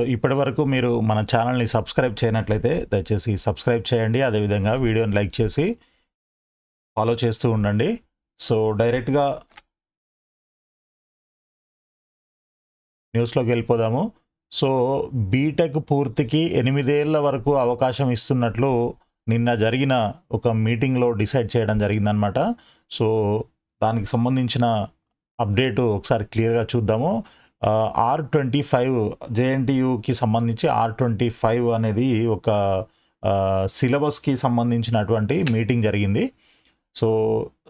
So ఇప్పటి వరకు మీరు మన ఛానల్ని సబ్స్క్రైబ్ చేయనట్లయితే దయచేసి సబ్స్క్రైబ్ చేయండి. అదేవిధంగా వీడియోని లైక్ చేసి ఫాలో చేస్తూ ఉండండి. సో డైరెక్ట్గా న్యూస్లోకి వెళ్ళిపోదాము. సో బీటెక్ పూర్తికి ఎనిమిదేళ్ళ వరకు అవకాశం ఇస్తున్నట్లు నిన్న జరిగిన ఒక మీటింగ్లో డిసైడ్ చేయడం జరిగిందనమాట సో దానికి సంబంధించిన అప్డేట్ ఒకసారి క్లియర్గా చూద్దాము. ఆర్ ట్వంటీ ఫైవ్ జేఎన్టీయుకి సంబంధించి ఆర్ ట్వంటీ ఫైవ్ అనేది ఒక సిలబస్కి సంబంధించినటువంటి మీటింగ్ జరిగింది. సో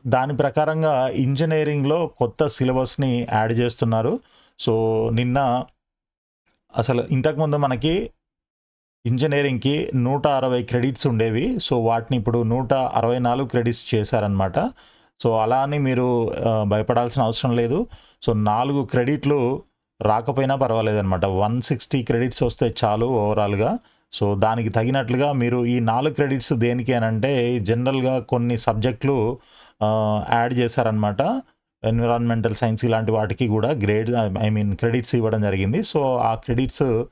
దాని ప్రకారంగా ఇంజనీరింగ్లో కొత్త సిలబస్ని యాడ్ చేస్తున్నారు. సో నిన్న అసలు ఇంతకుముందు మనకి ఇంజనీరింగ్కి నూట అరవై క్రెడిట్స్ ఉండేవి. సో వాటిని ఇప్పుడు నూట అరవై నాలుగు క్రెడిట్స్ చేశారనమాట సో అలా అని మీరు భయపడాల్సిన అవసరం లేదు. సో నాలుగు క్రెడిట్లు రాకపోయినా పర్వాలేదు అనమాట వన్ సిక్స్టీ క్రెడిట్స్ వస్తే చాలు ఓవరాల్గా. సో దానికి తగినట్లుగా మీరు ఈ నాలుగు క్రెడిట్స్ దేనికి అని అంటే జనరల్గా కొన్ని సబ్జెక్టులు యాడ్ చేశారనమాట ఎన్విరాన్మెంటల్ సైన్స్ ఇలాంటి వాటికి కూడా గ్రేడ్ ఐ మీన్ క్రెడిట్స్ ఇవ్వడం జరిగింది. సో ఆ క్రెడిట్స్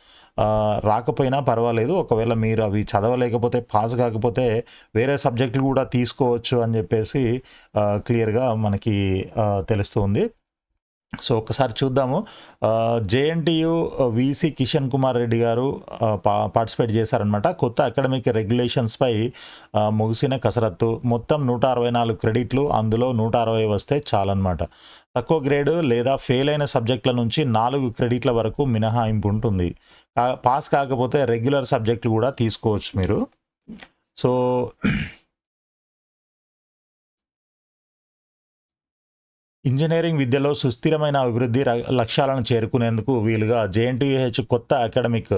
రాకపోయినా పర్వాలేదు. ఒకవేళ మీరు అవి చదవలేకపోతే పాస్ కాకపోతే వేరే సబ్జెక్టులు కూడా తీసుకోవచ్చు అని చెప్పేసి క్లియర్గా మనకి తెలుస్తుంది సో ఒకసారి చూద్దాము. జేఎన్టీయు వీసీ కిషన్ కుమార్ రెడ్డి గారు పా- పార్టిసిపేట్ చేశారనమాట కొత్త అకాడమిక్ రెగ్యులేషన్స్పై ముగిసిన కసరత్తు. మొత్తం నూట అరవై నాలుగు క్రెడిట్లు అందులో నూట అరవై వస్తే చాలన్నమాట. తక్కువ గ్రేడ్ లేదా ఫెయిల్ అయిన సబ్జెక్టుల నుంచి నాలుగు క్రెడిట్ల వరకు మినహాయింపు ఉంటుంది. పాస్ కాకపోతే రెగ్యులర్ సబ్జెక్టులు కూడా తీసుకోవచ్చు మీరు. సో ఇంజనీరింగ్ విద్యలో సుస్థిరమైన అభివృద్ధి లక్ష్యాలను చేరుకునేందుకు వీలుగా జేఎన్టీహెచ్ కొత్త అకాడమిక్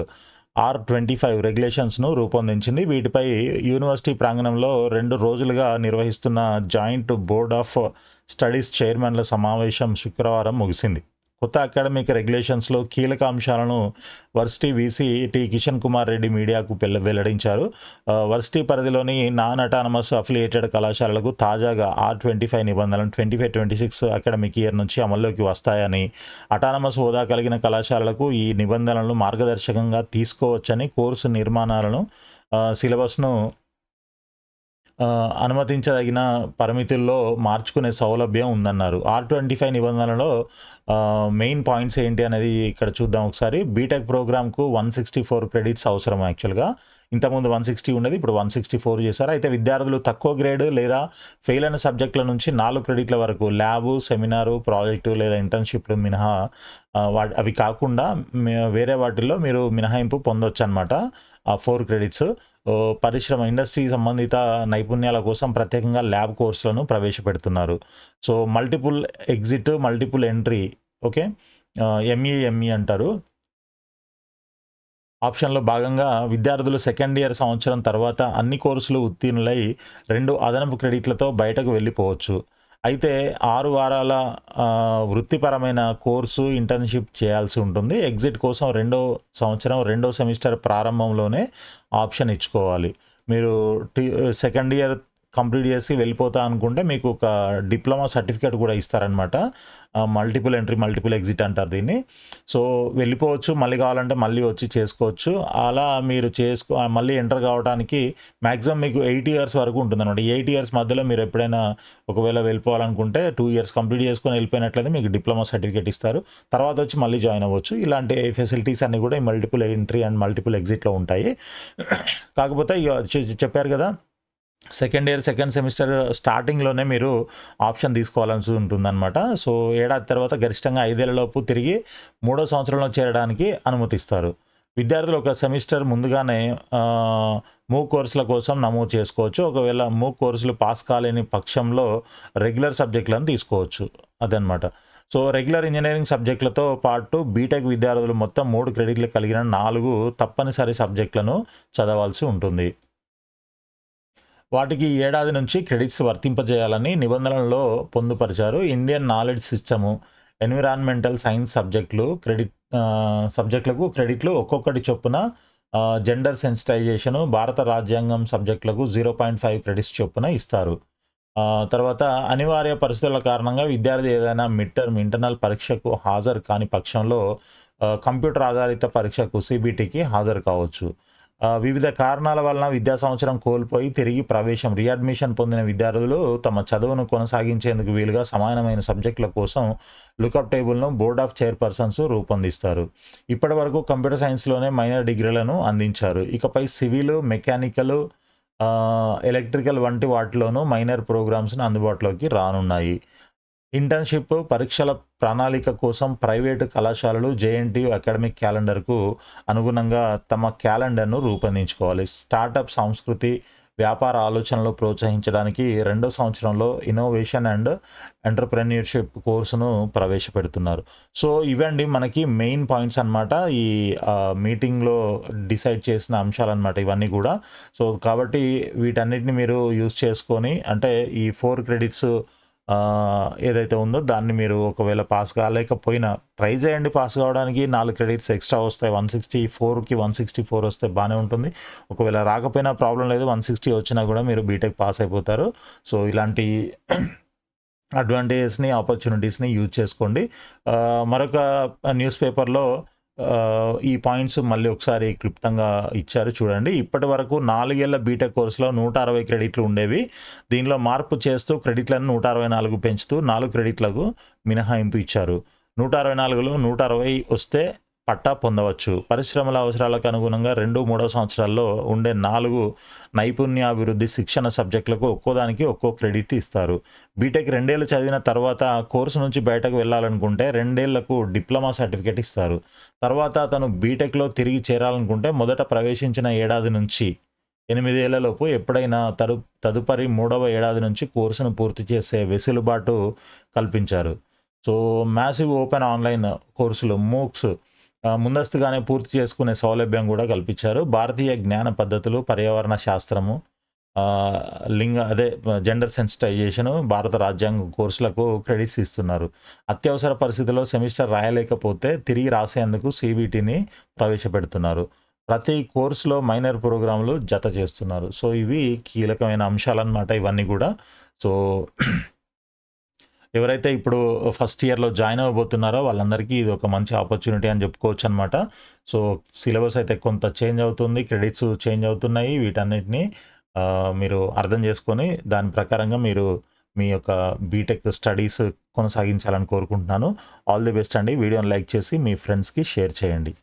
ఆర్ ట్వంటీ ఫైవ్ రెగ్యులేషన్స్ను రూపొందించింది. వీటిపై యూనివర్సిటీ ప్రాంగణంలో రెండు రోజులుగా నిర్వహిస్తున్న జాయింట్ బోర్డ్ ఆఫ్ స్టడీస్ చైర్మన్ల సమావేశం శుక్రవారం ముగిసింది. కొత్త అకాడమిక్ రెగ్యులేషన్స్లో కీలక అంశాలను varsity VC T Kishan Kumar Reddy మీడియాకు వెల్లడించారు. వర్సిటీ పరిధిలోని నాన్ అటానమస్ అఫిలియేటెడ్ కళాశాలలకు తాజాగా ఆర్ ట్వంటీ ఫైవ్ నిబంధనలు twenty five twenty six academic year నుంచి అమల్లోకి వస్తాయని అటానమస్ హోదా కలిగిన కళాశాలలకు ఈ నిబంధనలను మార్గదర్శకంగా తీసుకోవచ్చని కోర్సు నిర్మాణాలను సిలబస్ను అనుమతించదగిన పరిమితుల్లో మార్చుకునే సౌలభ్యం ఉందన్నారు. ఆర్ ట్వంటీ ఫైవ్ నిబంధనలో మెయిన్ పాయింట్స్ ఏంటి అనేది ఇక్కడ చూద్దాం ఒకసారి. బీటెక్ ప్రోగ్రామ్కు వన్ సిక్స్టీ ఫోర్ క్రెడిట్స్ అవసరం యాక్చువల్గా. ఇంతకుముందు వన్ సిక్స్టీ ఉండేది ఇప్పుడు వన్ సిక్స్టీ ఫోర్ చేశారు. అయితే విద్యార్థులు తక్కువ గ్రేడ్ లేదా ఫెయిల్ అయిన సబ్జెక్టుల నుంచి నాలుగు క్రెడిట్ల వరకు ల్యాబు సెమినారు ప్రాజెక్టు లేదా ఇంటర్న్షిప్లు మినహా వాటి వా- అవి కాకుండా వేరే వాటిల్లో మీరు మినహాయింపు పొందొచ్చు అనమాట ఆ ఫోర్ క్రెడిట్స్. పరిశ్రమ ఇండస్ట్రీ సంబంధిత నైపుణ్యాల కోసం ప్రత్యేకంగా ల్యాబ్ కోర్సులను ప్రవేశపెడుతున్నారు. So multiple exit multiple entry okay? MEME అంటారు. ఆప్షన్లో భాగంగా విద్యార్థులు సెకండ్ ఇయర్ సంవత్సరం తర్వాత అన్ని కోర్సులు ఉత్తీర్ణులై రెండు అదనపు క్రెడిట్లతో బయటకు వెళ్ళిపోవచ్చు. అయితే ఆరు వారాల వృత్తిపరమైన కోర్సు ఇంటర్న్షిప్ చేయాల్సి ఉంటుంది. ఎగ్జిట్ కోసం రెండో సంవత్సరం రెండో సెమిస్టర్ ప్రారంభంలోనే ఆప్షన్ ఇచ్చుకోవాలి. మీరు టీ సెకండ్ ఇయర్ కంప్లీట్ చేసి వెళ్ళిపోతా అనుకుంటే మీకు ఒక డిప్లొమా సర్టిఫికేట్ కూడా ఇస్తారనమాట మల్టిపుల్ ఎంట్రీ మల్టిపుల్ ఎగ్జిట్ అంటారు దీన్ని. సో వెళ్ళిపోవచ్చు మళ్ళీ కావాలంటే మళ్ళీ వచ్చి చేసుకోవచ్చు. అలా మీరు చేసుకో మళ్ళీ ఎంటర్ కావడానికి మ్యాక్సిమం మీకు ఎయిట్ ఇయర్స్ వరకు ఉంటుంది అనమాట ఎయిట్ ఇయర్స్ మధ్యలో మీరు ఎప్పుడైనా ఒకవేళ వెళ్ళిపోవాలనుకుంటే టూ ఇయర్స్ కంప్లీట్ చేసుకొని వెళ్ళిపోయినట్లయితే మీకు డిప్లొమా సర్టిఫికేట్ ఇస్తారు. తర్వాత వచ్చి మళ్ళీ జాయిన్ అవ్వచ్చు. ఇలాంటి ఫెసిలిటీస్ అన్నీ కూడా ఈ మల్టిపుల్ ఎంట్రీ అండ్ మల్టిపుల్ ఎగ్జిట్లో ఉంటాయి. కాకపోతే చెప్పారు కదా సెకండ్ ఇయర్ సెకండ్ సెమిస్టర్ స్టార్టింగ్లోనే మీరు ఆప్షన్ తీసుకోవాల్సి ఉంటుందన్నమాట. సో ఏడాది తర్వాత గరిష్టంగా ఐదేళ్ళలోపు తిరిగి మూడో సంవత్సరంలో చేరడానికి అనుమతిస్తారు. విద్యార్థులు ఒక సెమిస్టర్ ముందుగానే మూ మూక్ కోర్సుల కోసం నమోదు చేసుకోవచ్చు. ఒకవేళ మూక్ కోర్సులు పాస్ కాలేని పక్షంలో రెగ్యులర్ సబ్జెక్టులను తీసుకోవచ్చు. అదనమాట సో రెగ్యులర్ ఇంజనీరింగ్ సబ్జెక్టులతో పాటు బీటెక్ విద్యార్థులు మొత్తం మూడు క్రెడిట్లు కలిగిన నాలుగు తప్పనిసరి సబ్జెక్టులను చదవాల్సి ఉంటుంది. వాటికి ఏడాది నుంచి క్రెడిట్స్ వర్తింపజేయాలని నిబంధనలలో పొందుపరిచారు. Indian knowledge system environmental science సబ్జెక్టులు క్రెడిట్ సబ్జెక్టులకు క్రెడిట్లు ఒక్కొక్కటి చొప్పున జెండర్ సెన్సిటైజేషన్ భారత రాజ్యాంగం సబ్జెక్టులకు జీరో పాయింట్ ఫైవ్ క్రెడిట్స్ చొప్పున ఇస్తారు. తర్వాత అనివార్య పరిస్థితుల కారణంగా విద్యార్థి ఏదైనా మిడ్ టర్మ్ ఇంటర్నల్ పరీక్షకు హాజరు కాని పక్షంలో కంప్యూటర్ ఆధారిత పరీక్షకు సిబిటికి హాజరు కావచ్చు. వివిధ కారణాల వలన విద్యా సంవత్సరం కోల్పోయి తిరిగి ప్రవేశం రీఅడ్మిషన్ పొందిన విద్యార్థులు తమ చదువును కొనసాగించేందుకు వీలుగా సమానమైన సబ్జెక్టుల కోసం లుకప్ టేబుల్ను బోర్డ్ ఆఫ్ చైర్పర్సన్స్ రూపొందిస్తారు. ఇప్పటి వరకు కంప్యూటర్ సైన్స్లోనే మైనర్ డిగ్రీలను అందించారు. ఇకపై సివిల్ మెకానికల్ ఎలక్ట్రికల్ వంటి వాటిలోనూ మైనర్ ప్రోగ్రామ్స్ను అందుబాటులోకి రానున్నాయి. ఇంటర్న్షిప్ పరీక్షల ప్రణాళిక కోసం ప్రైవేటు కళాశాలలు జేఎన్టీయు అకాడమిక్ క్యాలెండర్కు అనుగుణంగా తమ క్యాలెండర్ను రూపొందించుకోవాలి. స్టార్టప్ సంస్కృతి వ్యాపార ఆలోచనలు ప్రోత్సహించడానికి రెండో సంవత్సరంలో ఇన్నోవేషన్ అండ్ ఎంటర్ప్రెన్యూర్షిప్ కోర్సును ప్రవేశపెడుతున్నారు. సో ఇవండి మనకి మెయిన్ పాయింట్స్ అన్నమాట. ఈ మీటింగ్లో డిసైడ్ చేసిన అంశాలు అనమాట ఇవన్నీ కూడా. సో కాబట్టి వీటన్నిటిని మీరు యూస్ చేసుకొని అంటే ఈ ఫోర్ క్రెడిట్స్ ఏదైతే ఉందో దాన్ని మీరు ఒకవేళ పాస్ కాలేకపోయినా ట్రై చేయండి పాస్ కావడానికి. నాలుగు క్రెడిట్స్ ఎక్స్ట్రా వస్తాయి. వన్ సిక్స్టీ ఫోర్కి వన్ సిక్స్టీ ఫోర్ వస్తే బాగానే ఉంటుంది. ఒకవేళ రాకపోయినా ప్రాబ్లం లేదు. వన్ సిక్స్టీ వచ్చినా కూడా మీరు బీటెక్ పాస్ అయిపోతారు. సో ఇలాంటి అడ్వాంటేజెస్ని ఆపర్చునిటీస్ని యూజ్ చేసుకోండి. మరొక న్యూస్ పేపర్లో ఈ పాయింట్స్ మళ్ళీ ఒకసారి క్లుప్తంగా ఇచ్చారు చూడండి. ఇప్పటి వరకు నాలుగేళ్ళ బీటెక్ కోర్సులో నూట అరవై క్రెడిట్లు ఉండేవి. దీనిలో మార్పు చేస్తూ క్రెడిట్లను నూట అరవై నాలుగు పెంచుతూ నాలుగు క్రెడిట్లకు మినహాయింపు ఇచ్చారు. నూట అరవై నాలుగులో నూట అరవై వస్తే పట్టా పొందవచ్చు. పరిశ్రమల అవసరాలకు అనుగుణంగా రెండు మూడో సంవత్సరాల్లో ఉండే నాలుగు నైపుణ్యాభివృద్ధి శిక్షణ సబ్జెక్టులకు ఒక్కోదానికి ఒక్కో క్రెడిట్ ఇస్తారు. బీటెక్ రెండేళ్ళు చదివిన తర్వాత కోర్సు నుంచి బయటకు వెళ్ళాలనుకుంటే రెండేళ్ళకు డిప్లొమా సర్టిఫికేట్ ఇస్తారు. తర్వాత అతను బీటెక్లో తిరిగి చేరాలనుకుంటే మొదట ప్రవేశించిన ఏడాది నుంచి ఎనిమిదేళ్ళలోపు ఎప్పుడైనా తరు తదుపరి మూడవ ఏడాది నుంచి కోర్సును పూర్తి చేసే వెసులుబాటు కల్పించారు. సో మ్యాసివ్ ఓపెన్ ఆన్లైన్ కోర్సులు మూక్స్ ముందస్తుగానే పూర్తి చేసుకునే సౌలభ్యం కూడా కల్పించారు. భారతీయ జ్ఞాన పద్ధతులు పర్యావరణ శాస్త్రము లింగ అదే జెండర్ సెన్సిటైజేషన్ భారత రాజ్యాంగ కోర్సులకు క్రెడిట్స్ ఇస్తున్నారు. అత్యవసర పరిస్థితుల్లో సెమిస్టర్ రాయలేకపోతే తిరిగి రాసేందుకు సిబిటీని ప్రవేశపెడుతున్నారు. ప్రతి కోర్సులో మైనర్ ప్రోగ్రాంలు జత చేస్తున్నారు. సో ఇవి కీలకమైన అంశాలన్నమాట ఇవన్నీ కూడా. సో ఎవరైతే ఇప్పుడు ఫస్ట్ ఇయర్లో జాయిన్ అవ్వబోతున్నారో వాళ్ళందరికీ ఇది ఒక మంచి ఆపర్చునిటీ అని చెప్పుకోవచ్చు అనమాట సో సిలబస్ అయితే కొంత చేంజ్ అవుతుంది క్రెడిట్స్ చేంజ్ అవుతున్నాయి వీటన్నిటిని మీరు అర్థం చేసుకొని దాని ప్రకారంగా మీరు మీ యొక్క బీటెక్ స్టడీస్ కొనసాగించాలని కోరుకుంటున్నాను. ఆల్ ది బెస్ట్ అండి. వీడియోని లైక్ చేసి మీ ఫ్రెండ్స్కి షేర్ చేయండి.